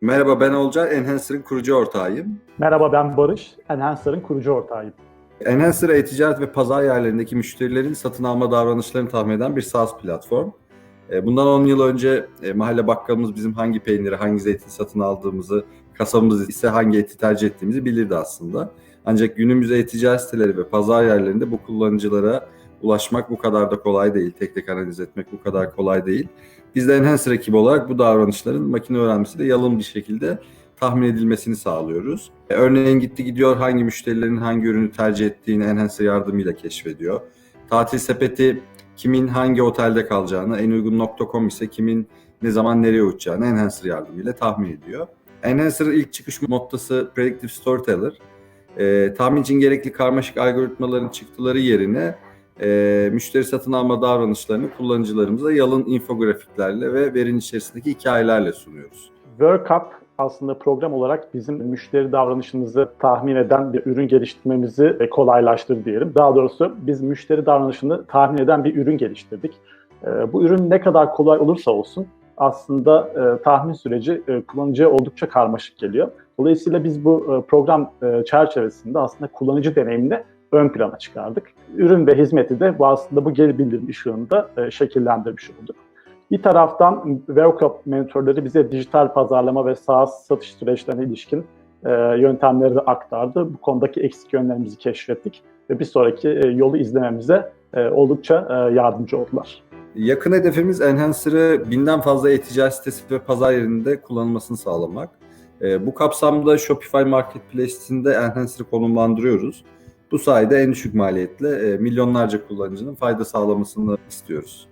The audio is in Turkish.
Merhaba ben Olcay, Enhancer'ın kurucu ortağıyım. Merhaba ben Barış, Enhancer'ın kurucu ortağıyım. Enhancer e-ticaret ve pazar yerlerindeki müşterilerin satın alma davranışlarını tahmin eden bir SaaS platform. E, Bundan 10 yıl önce e, mahalle bakkalımız bizim hangi peyniri, hangi zeytin satın aldığımızı, kasabımız ise hangi eti tercih ettiğimizi bilirdi aslında. Ancak günümüz e-ticaret siteleri ve pazar yerlerinde bu kullanıcılara ulaşmak bu kadar da kolay değil. Tek tek analiz etmek bu kadar kolay değil. Biz de Enhancer ekibi olarak bu davranışların makine öğrenmesiyle yalın bir şekilde tahmin edilmesini sağlıyoruz. E, Örneğin gitti gidiyor hangi müşterilerin hangi ürünü tercih ettiğini Enhancer yardımıyla keşfediyor. Tatil sepeti kimin hangi otelde kalacağını, en uygun.com ise kimin ne zaman nereye uçacağını Enhancer yardımıyla tahmin ediyor. Enhancer'ın ilk çıkış noktası Predictive Storyteller. E, tahmin için gerekli karmaşık algoritmaların çıktıları yerine e, müşteri satın alma davranışlarını kullanıcılarımıza yalın infografiklerle ve verinin içerisindeki hikayelerle sunuyoruz. WorkUp aslında program olarak bizim müşteri davranışımızı tahmin eden bir ürün geliştirmemizi kolaylaştırdı diyelim. Daha doğrusu biz müşteri davranışını tahmin eden bir ürün geliştirdik. E, Bu ürün ne kadar kolay olursa olsun aslında e, tahmin süreci e, kullanıcıya oldukça karmaşık geliyor. Dolayısıyla biz bu e, program çerçevesinde aslında kullanıcı deneyimini ön plana çıkardık. Ürün ve hizmeti de bu aslında bu geri bildirim ışığında e, şekillendirmiş olduk. Bir taraftan WorkUp mentorları bize dijital pazarlama ve SaaS satış süreçlerine ilişkin e, yöntemleri de aktardı. Bu konudaki eksik yönlerimizi keşfettik ve bir sonraki e, yolu izlememize e, oldukça e, yardımcı oldular. Yakın hedefimiz Enhancer'ı binden fazla e-ticaret sitesi ve pazar yerinde kullanılmasını sağlamak. E, bu kapsamda Shopify Marketplace'inde Enhancer'ı konumlandırıyoruz. Bu sayede en düşük maliyetle e, milyonlarca kullanıcının fayda sağlamasını istiyoruz.